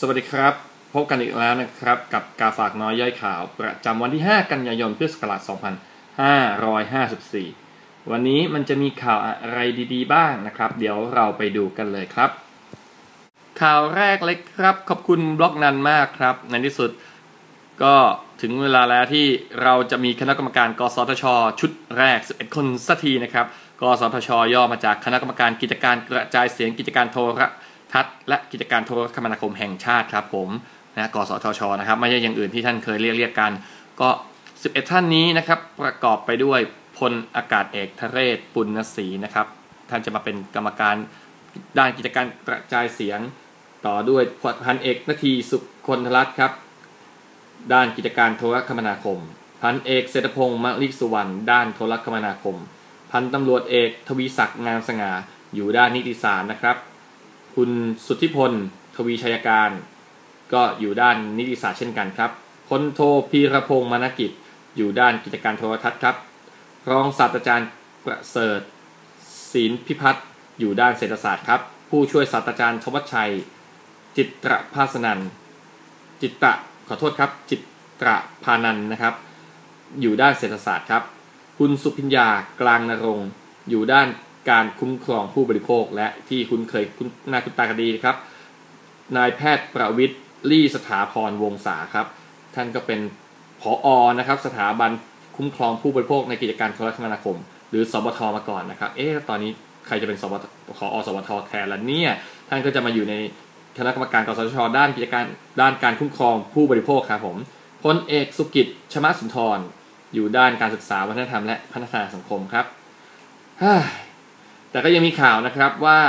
สวัสดีครับ พบกันอีกแล้วนะครับ กับกาฝากน้อยย่อยข่าว ประจำวันที่ 5 กันยายนพุทธศักราช2554 วันนี้มันจะมีข่าวอะไรดีๆ บ้างนะครับ เดี๋ยวเราไปดูกันเลยครับ ข่าวแรกเลยครับ ขอบคุณบล็อกนันมากครับ ในที่สุดก็ถึงเวลาแล้วที่เราจะมีคณะกรรมการกสทช ชุดแรก 11 คนสักทีนะครับ กสทช ย่อมาจากคณะกรรมการกิจการกระจายเสียงกิจการโทร ทัศน์และกิจการโทรคมนาคมแห่งชาติครับผมนะกสทชนะครับไม่ใช่อย่างอื่นที่ท่านเคยเรียกเรียกกัน ก็ 11 ท่านนี้นะครับประกอบไปด้วยพลอากาศเอกทเรศปุณศรีนะครับท่านจะมาเป็นกรรมการด้านกิจการกระจายเสียง ต่อด้วยพันเอกนาทีสุคนทรัตน์ครับ ด้านกิจการโทรคมนาคม พันเอกเศรษฐพงศ์มลิสุวรรณด้านโทรคมนาคม พันตำรวจเอกทวีศักดิ์งามสง่าอยู่ด้านนิติสารนะครับ คุณสุทธิพล ทวีชัยการ ก็อยู่ด้านนิติศาสตร์เช่นกันครับพลโทพีรพงศ์มานกิจ อยู่ด้านกิจการโทรทัศน์ครับรองศาสตราจารย์ประเสริฐศิลพิพัฒน์อยู่ด้านเศรษฐศาสตร์ครับ ผู้ช่วยศาสตราจารย์ทวัชชัย จิตรภาสนันจิตตะขอโทษครับ จิตรพานันนะครับ อยู่ด้านเศรษฐศาสตร์ครับ คุณสุพิญญากลางนรงอยู่ด้าน การคุ้มครองผู้บริโภค และที่คุณเคยคุณหน้าคุณตาคดีครับ นายแพทย์ประวิทย์ลี่สถาพรวงศาครับ ท่านก็เป็นผออนะครับสถาบันคุ้มครองผู้บริโภคในกิจการโทรคมนาคม หรือสบทมาก่อนนะครับ เอ๊ะตอนนี้ใครจะเป็นสบทขออสบทแทนละเนี่ยท่านก็จะมาอยู่ในคณะกรรมการกสชด้านกิจการด้านการคุ้มครองผู้บริโภคครับผมพลเอกสุกิจชมาสุนทร อยู่ด้านการศึกษาวัฒนธรรมและพัฒนาสังคมครับ แต่ก็ยังมีข่าวนะครับว่า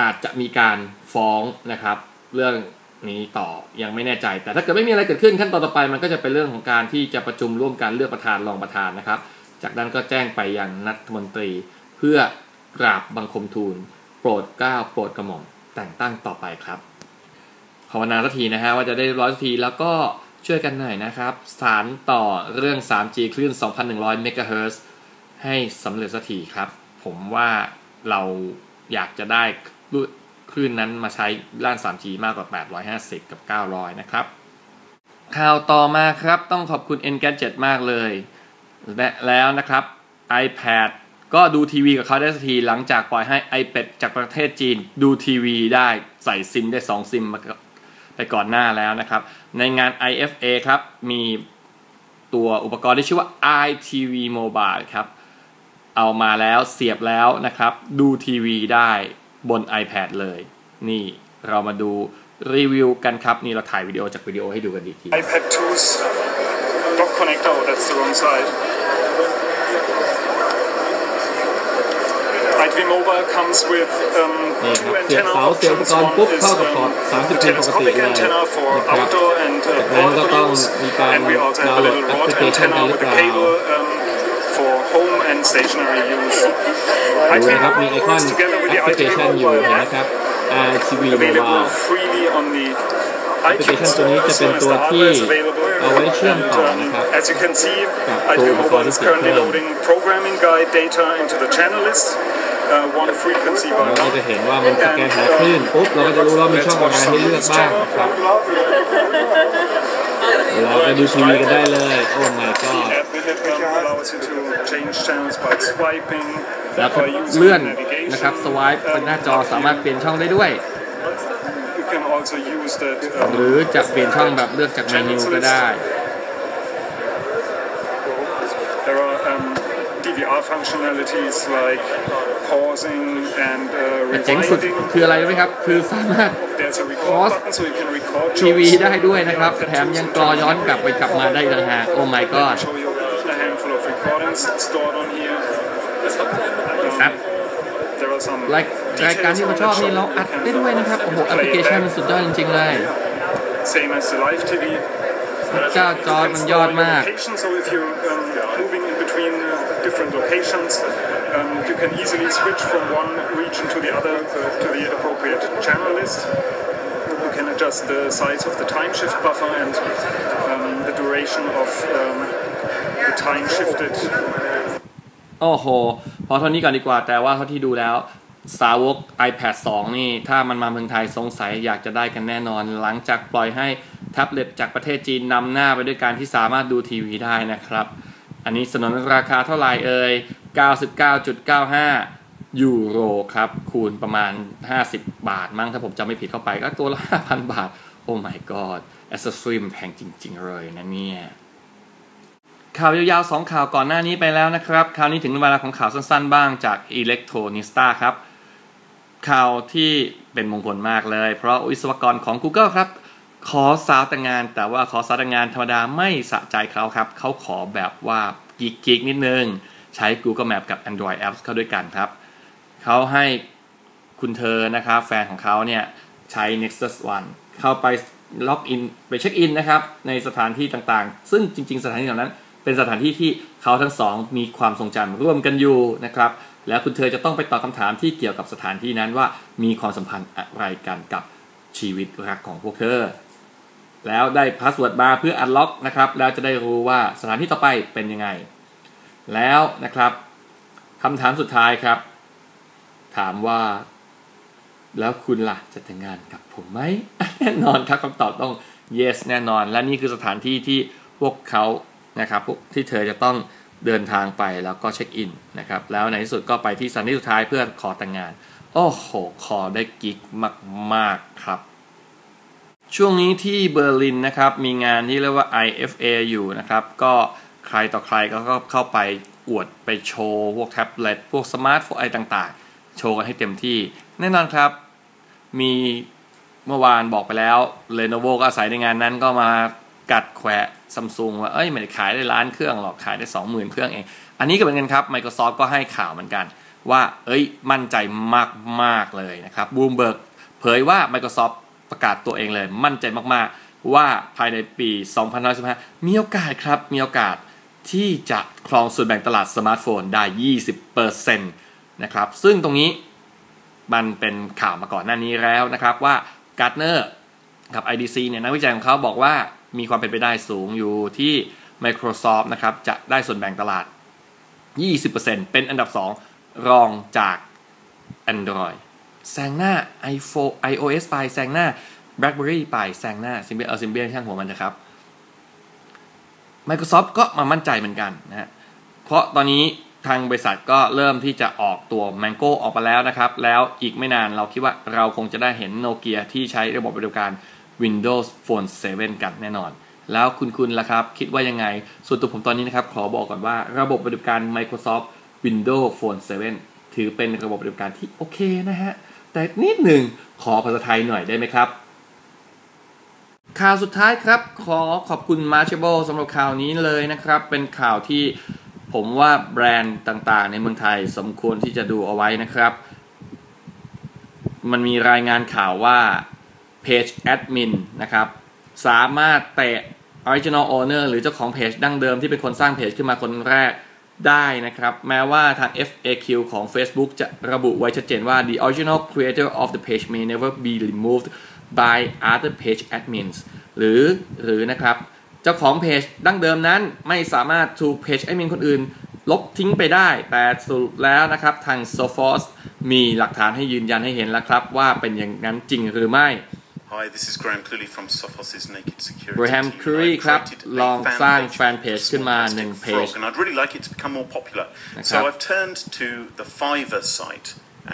อาจจะมีการฟ้องนะครับ เรื่องนี้ต่อยังไม่แน่ใจ แต่ถ้าเกิดไม่มีอะไรเกิดขึ้นขั้นตอนต่อไปมันก็จะเป็นเรื่องของการที่จะประชุมร่วมกันเลือกประธานรองประธานนะครับ จากนั้นก็แจ้งไปยังนัฐมนตรี เพื่อกราบบังคมทูล โปรดเกล้าโปรดกระหม่อมแต่งตั้งต่อไปครับภาวนาสักทีนะฮะว่าจะได้ร้อยสักทีแล้วก็ช่วยกันหน่อยนะครับ สารต่อเรื่อง 3G คลื่น 2,100 เมกะเฮิร์ให้สำเร็จสักทีครับ ผมว่าเราอยากจะได้คลื่นนั้นมาใช้ด้าน 3G มากกว่า 850 กับ 900 นะครับ ข่าวต่อมาครับต้องขอบคุณ Engadget มากเลยและแล้วนะครับ iPad ก็ดูทีวีกับเขาได้สักทีหลังจากปล่อยให้ iPad จากประเทศจีนดูทีวีได้ใส่ซิมได้ 2 ซิมมาไปก่อนหน้าแล้วนะครับ ในงาน IFA ครับ มีตัวอุปกรณ์ที่ชื่อว่า iTV Mobile ครับ เอามาแล้วเสียบแล้วนะครับ ดูทีวีได้บน iPad เลย นี่เรามาดูรีวิวกันครับ นี่เราถ่ายวิดีโอจากวิดีโอให้ดูกันดีที iPad 2's dock connector, oh, that's the wrong side. iTV Mobile comes with um, นี่ค two รับเสียบ antenna เสาเสียบอุป options. กรณ์ One ปุ๊บ is เข้ากับพอร์ต um, 30พิมปกติ telescopic เลย antenna for นะครับ outdoor and uh, จากนั้นก็ต้อง portable use. มีการ And we also have a ดาวน์โหลด little แอป rod พลิเคชัน antenna กันหรื with อ a เปล่า cable um, for home and stationary use. ดูนะครับมีไอคอน works together with แอ the ปพลิเค iTV ชันอยู่ Mobile เห็น app. นะครับ iTV Available Mobile freely on the แอปพลิเคชัน iTunes ตัวนี้ Store จะ as เป็น soon as ตัว the ที่ hardware is available. เอาไว้เชื่อม And ต่อ um, นะครับ as you can see, กับ iTV ตัวอุปกร Mobile ณ์ที่ is เกี่ยว currently ข้อง loading programming guide data into the channel list. Uh, one frequency เรา by ก็ month. จะเห็นว่ามันสแกนหาคลื่นปุ๊บเราก็จะรู้ว่ามีช่องทางให้เลือกบ้างนะครับ เราก็ดูทีวีกันได้เลย โอ้ my god App um, allows you to change channels by swiping, แล้วก็ by using เลื่อน navigation. นะครับสวายบนหน้าจอสามารถเปลี่ยนช่องได้ด้วย You can also use that ห um, รือจะเปลี่ยนช่องแบบเลือกจากเมนูก็ได้ There are um, DVR functionalities like pausing and uh, แต่เจ๋งสุด rewinding. คืออะไรรู้ไหมครับ คือสามารถ There's a record Pause button so you can record ทีวี shows. ได้ด้วยนะครับ แถมยังกรอย้อนกลับไปกลับมาได้ต่างหากโอ้ my god show you a handful of recordings stored on here. ครับ There are some รายรายการที่เราชอบนี่เราอัดได้ด้วยนะครับ โอ้โหแอปพลิเคชันมันสุดยอดจริง ๆ เลย same as the live TV. เจ้าจอมันยอดมาก Um, you can easily switch from one region to the other uh, to the appropriate channel list. You can adjust the size of the time shift buffer and um, the duration of um, the time shifted โอ้โห พอเท่านี้ก่อนดีกว่า แต่ว่าเท่าที่ดูแล้วสาวก iPad 2 นี่ ถ้ามันมาเมืองไทยสงสัยอยากจะได้กันแน่นอน หลังจากปล่อยให้แท็บเล็ตจากประเทศจีนนำหน้าไปด้วยการที่สามารถดูทีวีได้นะครับ อันนี้สนนราคาเท่าไหร่เอ่ย 99.95 ยูโรครับ คูณประมาณ 50 บาทมั้งถ้าผมจำไม่ผิดเข้าไป ก็ตัวละ 5,000 บาท โอ้ my god แอสเซสซอรีมันแพงจริง ๆ เลยนะเนี่ยข่าวยาวๆ2ข่าวก่อนหน้านี้ไปแล้วนะครับ คราวนี้ถึงเวลาของข่าวสั้นๆ บ้างจาก Electronista ครับ ข่าวที่เป็นมงคลมากเลย เพราะวิศวกรของ Google ครับ ขอสาวแต่งงาน แต่ว่าขอสาวแต่งงานธรรมดาไม่สะใจเขาครับ เขาขอแบบว่ากิ๊กๆนิดนึง ใช้ Google Map กับ Android Apps เข้าด้วยกันครับเขาให้คุณเธอนะครับแฟนของเขาเนี่ยใช้ Nexus One เข้าไปล็อกอินไปเช็คอินนะครับในสถานที่ต่างๆ ซึ่งจริง ๆ สถานที่เหล่านั้น เป็นสถานที่ที่เขาทั้งสองมีความทรงจำร่วมกันอยู่นะครับแล้วคุณเธอจะต้องไปตอบคำถามที่เกี่ยวกับสถานที่นั้นว่ามีความสัมพันธ์อะไรกันกับชีวิตรักของพวกเธอ แล้วได้พาสเวิร์ดมาเพื่ออันล็อกนะครับแล้วจะได้รู้ว่าสถานที่ต่อไปเป็นยังไง แล้วนะครับคำถามสุดท้ายครับ ถามว่า แล้วคุณล่ะจะแต่งงานกับผมไหมแน่นอนครับคำตอบต้อง yes แน่นอน และนี่คือสถานที่ที่พวกเขานะครับที่เธอจะต้องเดินทางไปแล้วก็เช็คอินนะครับ แล้วในที่สุดก็ไปที่สถานที่สุดท้ายเพื่อขอแต่งงาน โอ้โห ขอได้กิ๊กมาก ๆ ครับ ช่วงนี้ที่เบอร์ลินนะครับ มีงานที่เรียกว่า IFA อยู่นะครับ ก็ ครต่อใครก็เข้าไปอวดไปโชว์พวกแท็บเล็ตพวกสมาร์ทโฟนอะไรต่างๆ โชว์กันให้เต็มที่ แน่นอนครับ มีเมื่อวานบอกไปแล้ว Lenovo ก็อาศัยในงานนั้นก็มากัดแขวะซัมซุงว่าเอ้ยไม่ได้ขายได้ล้านเครื่องหรอกขายได้ 20,000 เครื่องเอง อันนี้ก็เหมือนกันครับ Microsoft ก็ให้ข่าวเหมือนกัน ว่าเอ้ยมั่นใจมากๆเลยนะครับบูมเบิร์กเผยว่า Microsoft ประกาศตัวเองเลย มั่นใจมากๆ ว่าภายในปี 2015 มีโอกาสครับมีโอกาส ที่จะครองส่วนแบ่งตลาดสมาร์ทโฟนได้ 20%นะครับ ซึ่งตรงนี้มันเป็นข่าวมาก่อนหน้านี้แล้วนะครับว่า Gartner กับ IDC เนี่ยนักวิจัยของเขาบอกว่ามีความเป็นไปได้สูงอยู่ที่ Microsoft นะครับจะได้ส่วนแบ่งตลาด 20%เป็นอันดับ 2 รองจาก Android แซงหน้า iPhone iOS ไปแซงหน้า BlackBerry ไปแซงหน้า Symbian เอา Symbian ช่างหัวมันนะครับ Microsoft ก็มามั่นใจเหมือนกันนะฮะเพราะตอนนี้ทางบริษัทก็เริ่มที่จะออกตัว Mango ออกมาแล้วนะครับ แล้วอีกไม่นานเราคิดว่าเราคงจะได้เห็นโนเกียที่ใช้ระบบปฏิบัติการ Windows Phone 7 กันแน่นอน แล้วคุณคุณล่ะครับ คิดว่ายังไง ส่วนตัวผมตอนนี้นะครับ ขอบอกก่อนว่าระบบปฏิบัติการ Microsoft Windows Phone 7 ถือเป็นระบบปฏิบัติการที่โอเคนะฮะ แต่นิดหนึ่งขอภาษาไทยหน่อยได้ไหมครับ ข่าวสุดท้ายครับ ขอขอบคุณ Marchable สำหรับข่าวนี้เลยนะครับ เป็นข่าวที่ผมว่าแบรนด์ต่างๆ ในเมืองไทยสมควรที่จะดูเอาไว้นะครับ มันมีรายงานข่าวว่า Page Admin นะครับ สามารถเตะ Original Owner หรือเจ้าของเพจดั้งเดิมที่เป็นคนสร้างเพจขึ้นมาคนแรกได้นะครับ แม้ว่าทาง FAQ ของ Facebook จะระบุไว้ชัดเจนว่า the original creator of the page may never be removed by other page admins หรือหรือนะครับ เจ้าของเพจดั้งเดิมนั้นไม่สามารถถูกเพจแอดมินคนอื่น ลบทิ้งไปได้ แต่สรุปแล้วนะครับทาง Sophos มีหลักฐานให้ยืนยันให้เห็นแล้วครับ ว่าเป็นอย่างนั้นจริงหรือไม่ Hi, this is Graham Cooley from Sophos' Naked Security โบรแฮม team. ค u รี I've ครับ created a ลอง fan สร้าง page แฟนเพจ for ขึ้นมา Small หนึ่ง Plastic เพจ Frog, and I'd really like it to become more popular. Okay. So I've turned to the Fiverr site,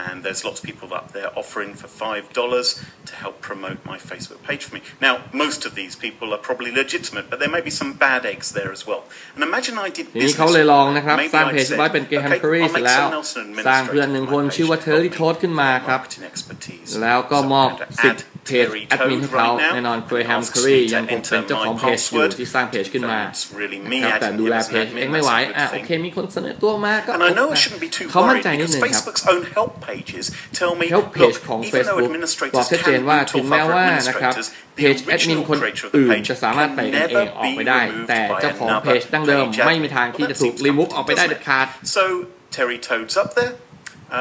and there's lots of people up there offering for five dollars to help promote my Facebook page for me. Now, most of these people are probably legitimate, but there may be some bad eggs there as well. And imagine I did ทีนี้ business. เขาเลยลองนะครับ Maybe สร้าง I'd เพจ said, ไว้เป็นเกม okay, ค u รี I'll เสร็จ make แล้ว someone else an สร้างเพื่อนหนึ่ง administrator คน for my ชื่อว่า page เทอร์ to รี่ help โทสขึ้นมาครับ marketing expertise. แล้วก็ So I'm มอบ going to สิทธิ์ add เพจ Terry แอดมิน Toad ให้เขา right now. แน่นอน It เกรแฮม asks ค u รี me to ยังคงเป็น enter เจ้าของ my เพจอยู่ password. ที่สร้างเพจขึ้นมา It's really me นะครับแต่ adding ดู him แล as เพ an จ admin. เองไม่ไหว That's a อะ good โอ thing. เคมีคนเสนอตัวมาก็ And I know I shouldn't be too เขามั่น worried ใจนิด because นึงครับ Facebook's own help pages tell me, help page look, ของ even though Facebook บอก administrators ชัดเจน can ว่า boot ถึง off แม้ other ว่านะครับ administrators, เพ the จแอดมิน original คน creator of the อื่น page จะสามารถ can เตะกันเอง never ออก be ไปได้ removed แต่เจ้า by ของเพจ another ดั้งเดิม page ไม่มีทาง admin. ที่ Well, จะ that ถูก seems รีมูฟ comforting, ออกไปได้ doesn't เด็ด it? ขาด So Terry Toad's up there.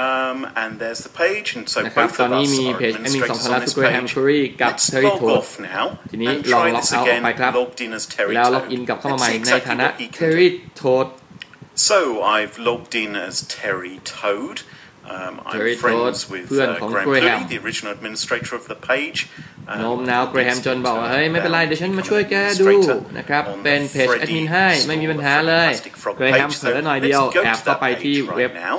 Um, and there's the page, and so นะครับ both ตอน of นี้ us มี are เพจแอดมินสอง administrators คนแล้ว on คือ this เกรแฮม page. ค u รีกับ Let's เทอร์รี่ log โทส off now ทีนี้ and ลอง try ล็อก this เอาท์ออกไป again, ครับ logged in as Terry แล้วล็อก Toad. อินกลับเข้ามาใหม่ Let's see ใน exactly ฐานะ what he เท can อ do. ร์รี่โทส So I've logged in as Terry Toad. Um, I'm Terry friends Todd, with เพื่อน uh, ของ Graham Graham Cooley, the original administrator of the page. Um, โน้มน้าวเกรแฮมจนบอกว่าเฮ้ยไม่เป็นไรเดี๋ยวฉันมาช่วยแกดูนะครับ on เป็น the เพจแอดมิน Freddy ให้ไม่มีปัญหาเลย Plastic Frog เกรแฮม page. เผลอ So หน่อยเดียว let's go แอบ to เข้า that ไปที่ page เว็บ right now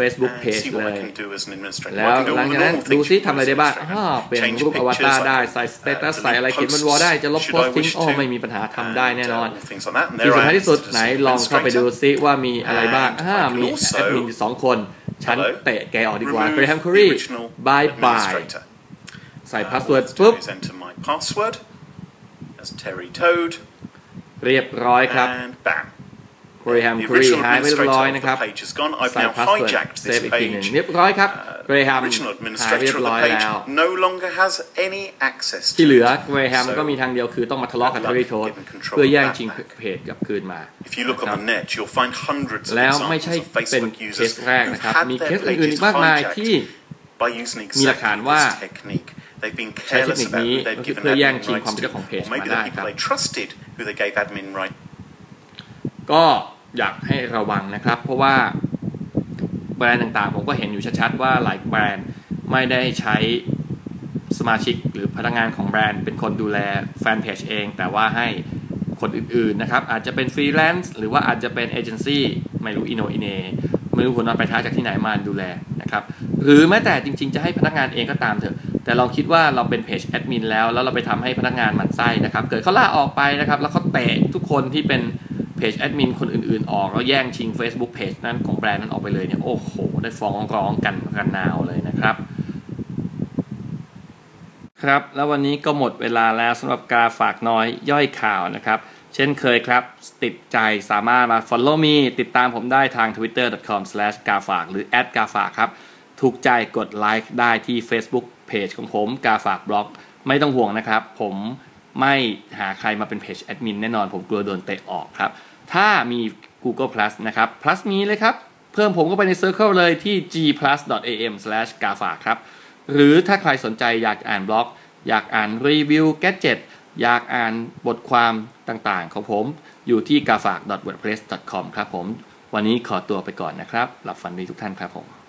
Facebook and page see เล what I ย can do as an administrator. แล้ว Well, I can do หลัง all จาก the นั้น normal ดู things ซิ you ทำอะไรได้บ้าง do as อ้อ administrator. เปลี่ยน Change รูปอวตาร pictures, ได้ uh, ใส่สเตตัส delete ใส่อะไรเขียนบนวอล posts, ได้ จะลบ should โพส I ต์ทิ้ง wish โอ้ to, ไม่มีปัญหาทำได้แน่นอน and, uh, things like that. And ที่ there สำ I คัญ am ที่สุด as ไหน an ลองเข้าไปดู administrator. ซิว่ามีอะไรบ้าง And อ่า I can มี also แอดมินอยู่สองคน ฉัน Hello. เตะแกออกดีกว่า Remove เกรแฮมคู the รี original บายบาย administrator. ใส่ Uh, พาสเวิร์ด what ปุ๊บ I'll do is enter my password as Terry Toad เรียบร้อยครับ and bam. เกรแฮม The คูรี original หายไปเรียบร้อย administrator นะ of ครับ the page is gone. I've ใส่ now พาสเวิร์ด hijacked เซฟ this อีกทีหนึ่ง page. เรียบร้อยครับ Uh, เกรแฮม the original หายเรีย administrator บ of ร้อย the page แล้ว no longer has any access ที่ to เหลือ it. เกรแฮม So, ก็มีทางเดียวคือต้องมาทะเลาะกับ good เทอ luck รี่โทส getting control เพื่อแย่ง of that ชิง back. เพจกลับคืนมา If you look นะค on รับ the net, you'll find hundreds of แล้วไม่ examples ใช่ of เป็น Facebook เคส users แรก who've นะครับ had มีเค their สอื่นๆอี pages กมากมายที่ hijacked by using มีหลักฐาน exactly ว่า this technique. They've been ใช้เทค careless นิค about นี้ who ก็ they've คือ given เพื่อแย่ง admin ชิงความ rights เป็นเจ้าของเพ to, จ or มา maybe ได้ the ครั people บ ก็อยากให้ระวังนะครับ เพราะว่าแบรนด์ต่างๆ ผมก็เห็นอยู่ชัดๆว่าหลายแบรนด์ไม่ได้ใช้สมาชิกหรือพนักงานของแบรนด์เป็นคนดูแลแฟนเพจเอง แต่ว่าให้คนอื่นๆนะครับอาจจะเป็นฟรีแลนซ์หรือว่าอาจจะเป็นเอเจนซี่ไม่รู้อินโนอินเนไม่รู้ผลนอนไปท้าจากที่ไหนมาดูแลนะครับหรือแม้แต่จริงๆ จะให้พนักงานเองก็ตามเถอะแต่ลองคิดว่าเราเป็นเพจแอดมินแล้วแล้วเราไปทำให้พนักงานหมั่นไส้นะครับ เกิดเขาล่าออกไปนะครับ แล้วเขาเตะทุกคนที่เป็น เพจแอดมินคนอื่นๆ ออก แล้วแย่งชิง Facebook Page นั้นของแบรนด์นั้นออกไปเลยเนี่ยโอ้โห ได้ฟ้องร้องกันกันนาวเลยนะครับ ครับ แล้ววันนี้ก็หมดเวลาแล้วสำหรับกาฝากน้อยย่อยข่าวนะครับ เช่นเคยครับ ติดใจสามารถมา follow me ติดตามผมได้ทาง twitter.com/ กาฝากหรือกาฝากครับถูกใจกดไลค์ได้ที่ Facebook Page ของผมกาฝากบล็อก ไม่ต้องห่วงนะครับ ผมไม่หาใครมาเป็นเพจแอดมินแน่นอนผมกลัวโดนเตะออกครับ ถ้ามี Google Plus นะครับ Plus มีเลยครับ เพิ่มผมก็ไปใน Circle เลยที่ gplus. am/gafa ครับ หรือถ้าใครสนใจอยากอ่านบล็อก อยากอ่านรีวิวแกจิตอยากอ่านบทความต่างๆ ของผมอยู่ที่ gafa. wordpress. com ครับผม วันนี้ขอตัวไปก่อนนะครับ หลับฝันดีทุกท่านครับผม